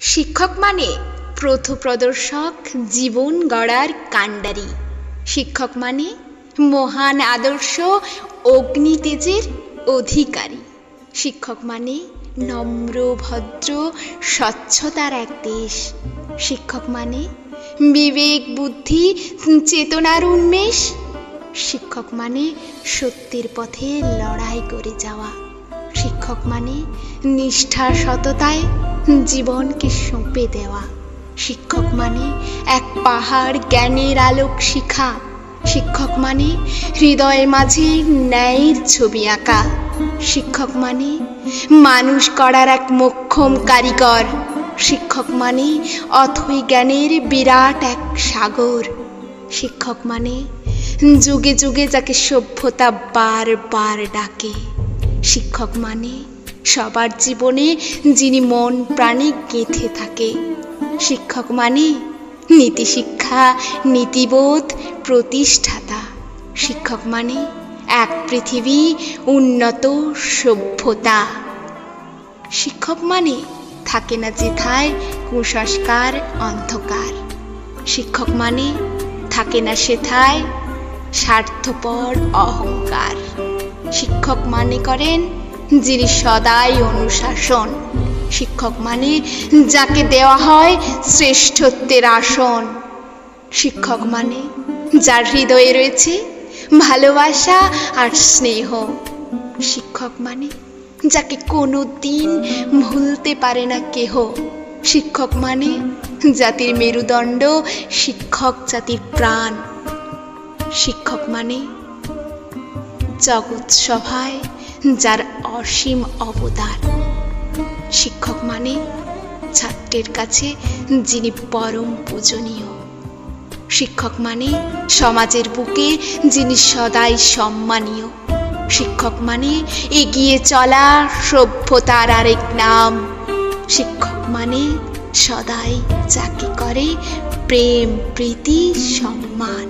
শিক্ষক মানে প্রথপ্রদর্শক, জীবন গড়ার কাণ্ডারি। শিক্ষক মানে মহান আদর্শ, অগ্নিতেজের অধিকারী। শিক্ষক মানে নম্র, ভদ্র, স্বচ্ছতার এক দেশ। শিক্ষক মানে বিবেক, বুদ্ধি, চেতনার উন্মেষ। শিক্ষক মানে সত্যের পথে লড়াই করে যাওয়া। শিক্ষক মানে নিষ্ঠার সততায় জীবনকে সঁপে দেওয়া। শিক্ষক মানে এক পাহাড় জ্ঞানের আলোক শিখা। শিক্ষক মানে হৃদয়ের মাঝে ন্যায়ের ছবি আঁকা। শিক্ষক মানে মানুষ করার এক মোক্ষম কারিগর। শিক্ষক মানে অথই জ্ঞানের বিরাট এক সাগর। শিক্ষক মানে যুগে যুগে যাকে সভ্যতা বারবার ডাকে। শিক্ষক মানে সবার জীবনে যিনি মন প্রাণে গেঁথে থাকে। শিক্ষক মানে নীতিশিক্ষা নীতিবোধ, প্রতিষ্ঠাতা। শিক্ষক মানে এক পৃথিবী উন্নত সভ্যতা। শিক্ষক মানে থাকে না যেথায় কুসংস্কার, অন্ধকার। শিক্ষক মানে থাকে না সেথায় স্বার্থপর অহংকার। শিক্ষক মানে করেন যিনি সদাই অনুশাসন। শিক্ষক মানে যাকে দেওয়া হয় শ্রেষ্ঠত্বের আসন। শিক্ষক মানে যার হৃদয়ে রয়েছে ভালোবাসা আর স্নেহ। শিক্ষক মানে যাকে কোনো দিন ভুলতে পারে না কেহ। শিক্ষক মানে জাতির মেরুদণ্ড, শিক্ষক জাতির প্রাণ। শিক্ষক মানে জগৎ সভায় যার অসীম অবদান। শিক্ষক মানে ছাত্রের কাছে যিনি পরম পূজনীয়। শিক্ষক মানে সমাজের বুকে যিনি সদাই সম্মানীয়। শিক্ষক মানে এগিয়ে চলা সভ্যতার আরেক নাম। শিক্ষক মানে সদাই যাকে করে প্রেম, প্রীতি, সম্মান।